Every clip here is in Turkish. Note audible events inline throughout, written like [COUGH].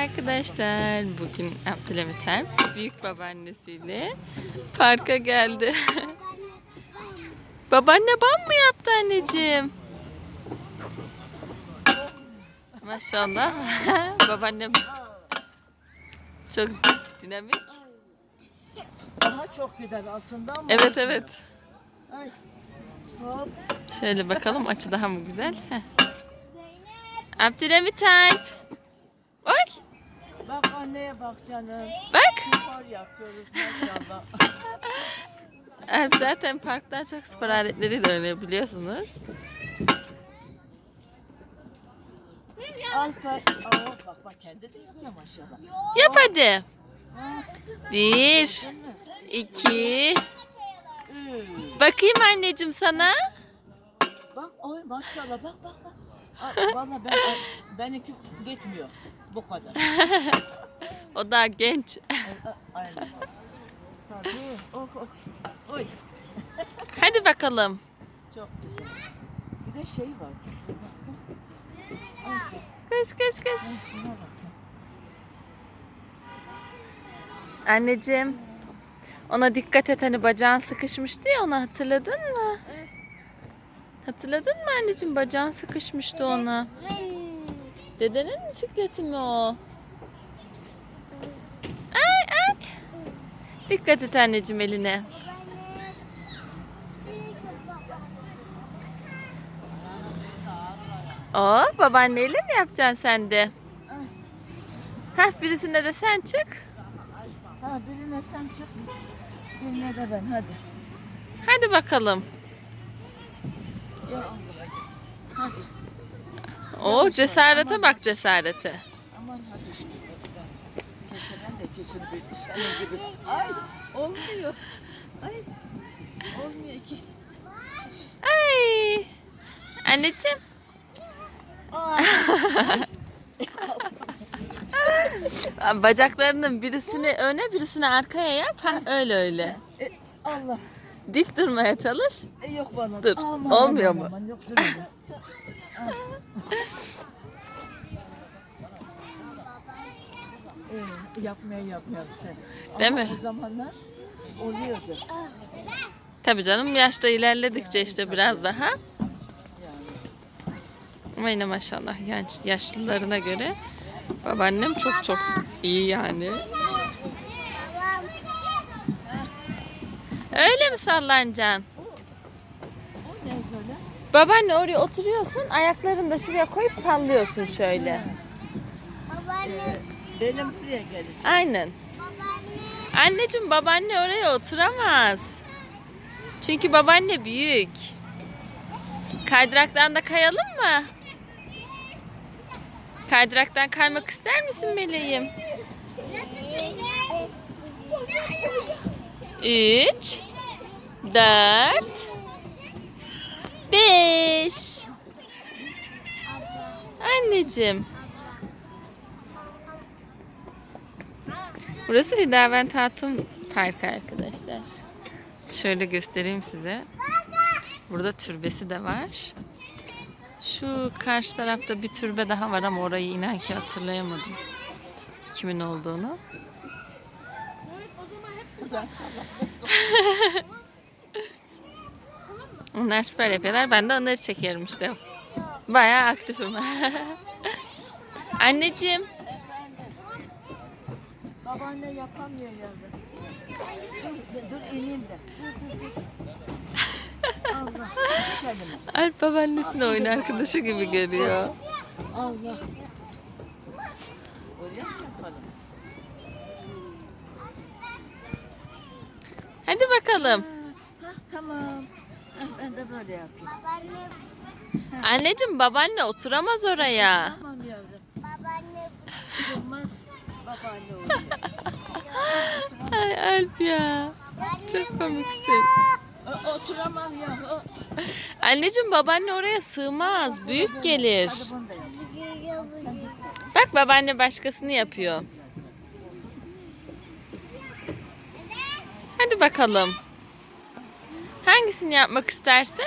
arkadaşlar. Bugün Abdülhamit büyük babaannesiyle parka geldi. [LAUGHS] Babaanne bam mı yaptı anneciğim? Maşallah. [LAUGHS] Babaannem çok dinamik. Daha çok gider aslında ama. Evet evet. Ay. Hop. Şöyle bakalım açı daha mı güzel? Abdülhamit Alp. Oy. Bak anneye bak canım. Bak. Spor yapıyoruz maşallah. [LAUGHS] Zaten parktan çok spor aletleriyle oynuyor biliyorsunuz. Alpa. Aa, bak bak kendi de yapıyor maşallah. Yap hadi. Ha, Bir, iki. Bakayım anneciğim sana. Bak oy maşallah bak bak bak. Aa, Valla ben, benimki gitmiyor. Bu kadar. [LAUGHS] O daha genç. [LAUGHS] Aynen. Tabii. Oh, oh. Oy. [LAUGHS] Hadi bakalım. Çok güzel. Bir de şey var. Ay, şuna bakın. Anneciğim. Ona dikkat et hani bacağın sıkışmıştı ya onu hatırladın mı? Hatırladın mı anneciğim bacağın sıkışmıştı ona. Dedenin bisikleti mi o? Ay ay. Dikkat et anneciğim eline. Oo, babaanneyle mi yapacaksın sen de? Hah birisine de sen çık. Ha birine sen çık. Birine de ben hadi. Hadi bakalım. Ya. Hadi. O cesarete bak cesarete. Aman. Keşke ben de kesin bir senin gibi. Ay olmuyor. Ay olmuyor ki. Ay. Anneciğim. Aa, [LAUGHS] Bacaklarının birisini öne birisini arkaya yap. Ha, öyle öyle. e, Allah. Dik durmaya çalış. E, yok bana. Dur, Aman, olmuyor aman, mu? Aman, yok. [LAUGHS] Ee, yapmaya yapmaya sen. Değil Ama mi? o zamanlar oluyordu. Tabii canım yaşta ilerledikçe işte biraz daha. Yani. Ama yine maşallah yani yaşlılarına göre babaannem çok çok iyi yani. Öyle mi sallanacaksın? Babaanne oraya oturuyorsun, ayaklarını da şuraya koyup sallıyorsun şöyle. Benim buraya gelecek. Aynen. Anneciğim babaanne oraya oturamaz. Çünkü babaanne büyük. Kaydıraktan da kayalım mı? Kaydıraktan kaymak ister misin meleğim? Üç, dört, beş. Anneciğim. Burası Hüdavent Hatun Parkı arkadaşlar. Şöyle göstereyim size. Burada türbesi de var. Şu karşı tarafta bir türbe daha var ama orayı inan ki hatırlayamadım. Kimin olduğunu. [LAUGHS] Onlar süper yapıyorlar. Ben de onları çekiyorum işte. Bayağı aktifim. [LAUGHS] Anneciğim. Babaanne yapamıyor yavrum. Dur, dur ineyim de. Allah. Alp babaannesini oyun arkadaşı gibi görüyor. Allah. Öyle mi yapalım? Hadi bakalım. Ha, tamam. Ben de böyle yapayım. Anneciğim babaanne oturamaz oraya. Tamam yavrum. Babaanne. Olmaz. Babaanne oluyor. [LAUGHS] Ay Alp ya. Çok komiksin. O- Oturamam ya. O- Anneciğim babaanne oraya sığmaz. Büyük gelir. Bak babaanne başkasını yapıyor. Hadi bakalım. Hangisini yapmak istersin?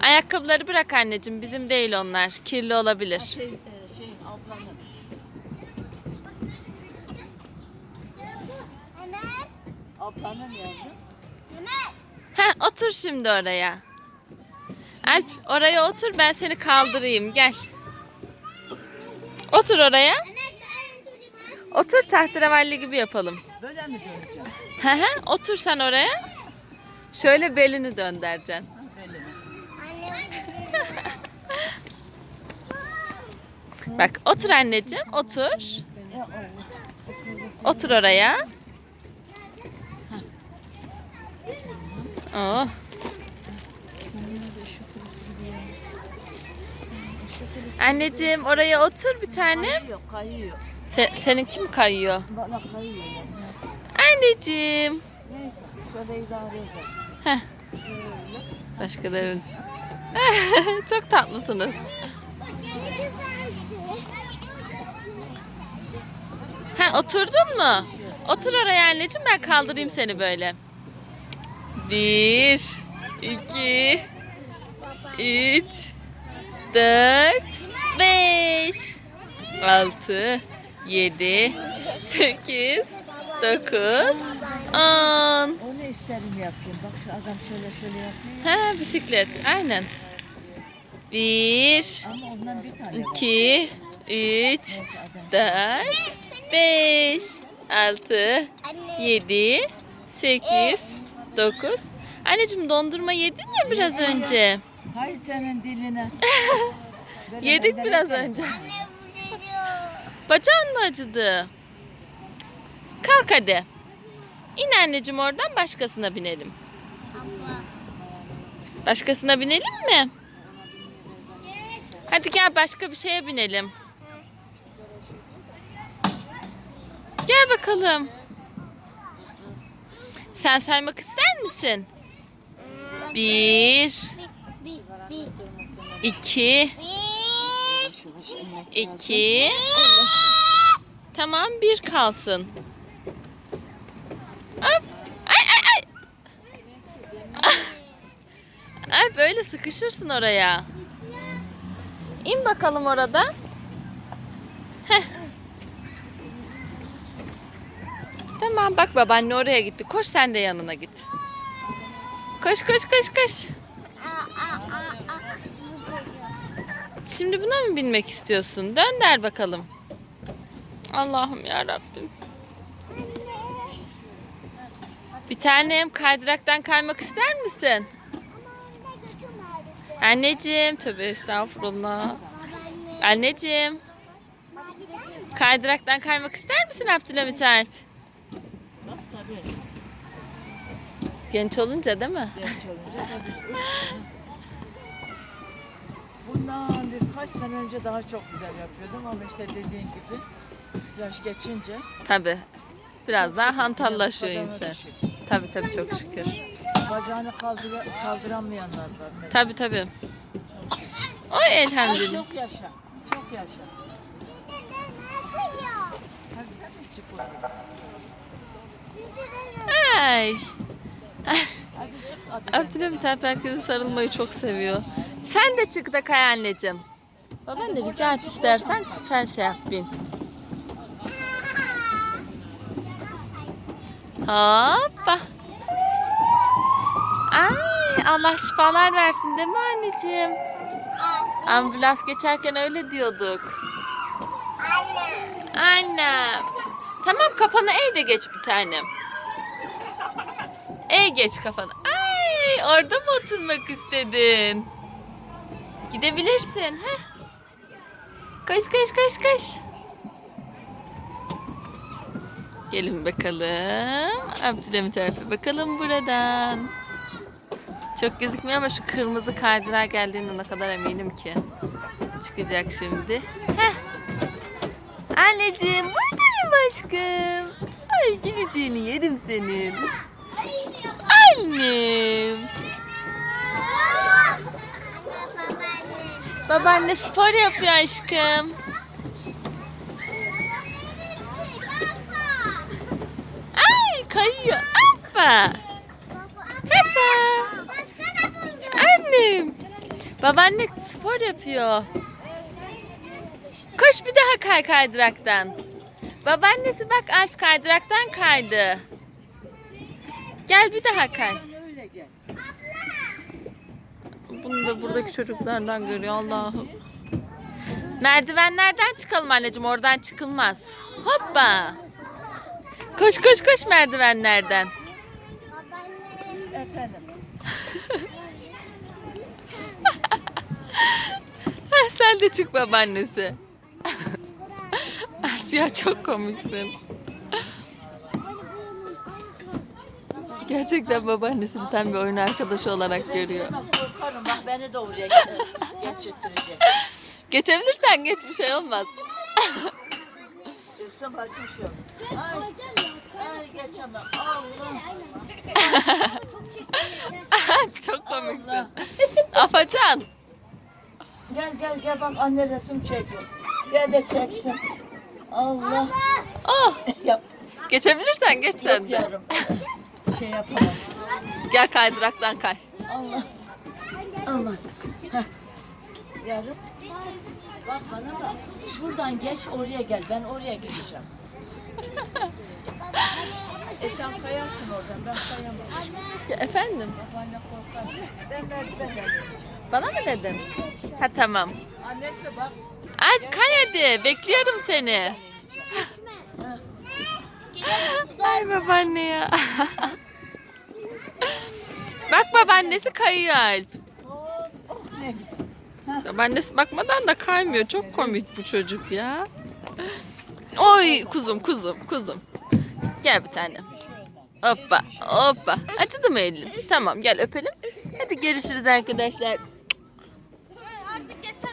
Ayakkabıları bırak anneciğim. Bizim değil onlar. Kirli Ha, olabilir. Şey, e, şeyin ablanın. Ablanın yavrum. Heh, otur şimdi oraya. Alp oraya otur ben seni kaldırayım gel. Otur oraya. Otur tahterevalli gibi yapalım. Böyle mi döneceğim? Hı, otur sen oraya. Şöyle belini Böyle mi? [LAUGHS] Bak otur anneciğim otur. Otur oraya. Oh. Anneciğim oraya otur bir tane. Kayıyor, kayıyor. Se- seninki mi kayıyor? Bana kayıyor. Anneciğim. Neyse, şöyle idare edelim. Heh. Şöyle. Başkaların. [LAUGHS] Çok tatlısınız. Ha oturdun mu? Otur oraya anneciğim ben kaldırayım seni böyle. Bir, iki, üç, dört, beş, altı, yedi, sekiz, dokuz, on. O ne isterim yapayım. Bak şu adam şöyle şöyle yapıyor. Ha bisiklet aynen. Bir, Ama ondan bir tane var. iki, üç, Neyse adam. dört, beş, altı, yedi, sekiz, dokuz. Anneciğim dondurma yedin ya biraz önce. Hay senin diline. [LAUGHS] Böyle Yedik benden biraz önce. Bacağın mı acıdı? Kalk hadi. İn anneciğim oradan başkasına binelim. Başkasına binelim mi? Hadi gel başka bir şeye binelim. Gel bakalım. Sen saymak ister misin? Bir, iki, iki. Tamam bir kalsın. Hop. Ay ay ay. [LAUGHS] Ay böyle sıkışırsın oraya. İn bakalım orada. Tamam bak babaanne oraya gitti. Koş sen de yanına git. Koş koş koş koş. Şimdi buna mı binmek istiyorsun? Dön der bakalım. Allah'ım ya Rabbim. Bir tanem kaydıraktan kaymak ister misin? Anneciğim tövbe estağfurullah. Anneciğim. Kaydıraktan kaymak ister misin Abdülhamit Alp? Bak. Genç olunca değil mi? Genç olunca tabii. Bundan birkaç sene önce daha çok güzel yapıyordum ama işte dediğin gibi yaş geçince Tabi. Biraz daha hantallaşıyor insan. Tabi tabi çok şükür. Bacağını kaldıra, kaldıramayanlar var. mesela. Tabi tabi. Oy elhamdülillah. Çok yaşa. Çok yaşa. Hadi sen de çık oraya. Ay. Hadi çık. Hadi. Abdülhamit Alp herkese sarılmayı çok seviyor. Sen de çık da kay anneciğim. Baban da rica et istersen sen şey yap bin. Hoppa. Ay Allah şifalar versin değil mi anneciğim? Ambulans geçerken öyle diyorduk. Annem. Tamam kafanı eğ de geç bir tanem. Eğ geç kafanı. Ay orada mı oturmak istedin? Gidebilirsin. Heh. Koş koş koş koş. Gelin bakalım. Abdülhamit Alp'e bakalım buradan. Çok gözükmüyor ama şu kırmızı kaydırağa geldiğinde ne kadar eminim ki. Çıkacak şimdi. Heh. Anneciğim buradayım aşkım. Ay gideceğini yerim senin. Annem. Babaanne spor yapıyor aşkım. Ay kayıyor. Hoppa. Tata. Annem. Babaanne spor yapıyor. Koş bir daha kay kaydıraktan. Babaannesi bak Alp kaydıraktan kaydı. Gel bir daha kay. Bunu da buradaki çocuklardan görüyor Allah'ım. Merdivenlerden çıkalım anneciğim oradan çıkılmaz. Hoppa. Koş koş koş merdivenlerden. Efendim. Sen de çık babaannesi. Alp ya çok komiksin. Gerçekten babaannesi bir tane bir oyun arkadaşı olarak görüyor. Korkarım bak beni de oraya ge- geçirttirecek. Geçebilirsen geç bir şey olmaz. Üstüm başım şu. Ay, ay geçemem. Allah. çok komiksin. Afacan. Gel gel gel bak anne resim çekiyor. Gel de çeksin. Allah. Oh, [LAUGHS] Yap. geçebilirsen geç sen de. yarım. Şey yapamam. Gel kaydıraktan kay. Allah. Aman. Heh. Yarım. Bak bana bak. Şuradan geç oraya gel. Ben oraya gideceğim. [LAUGHS] e sen kayarsın oradan. Ben kayamam. Ya Efendim, Babaanne korkar. Ben merdivenle geleceğim. bana mı dedin? Ha tamam. Annesi bak. Alp kay hadi, bekliyorum seni. Ay babaanne ya. Bak babaannesi kayıyor Alp. Oh, oh ne güzel. Babaannesi bakmadan da kaymıyor. Çok komik bu çocuk ya. Oy kuzum kuzum kuzum. Gel bir tane. Hoppa hoppa. Acıdı mı elin? Tamam gel öpelim. Hadi görüşürüz arkadaşlar.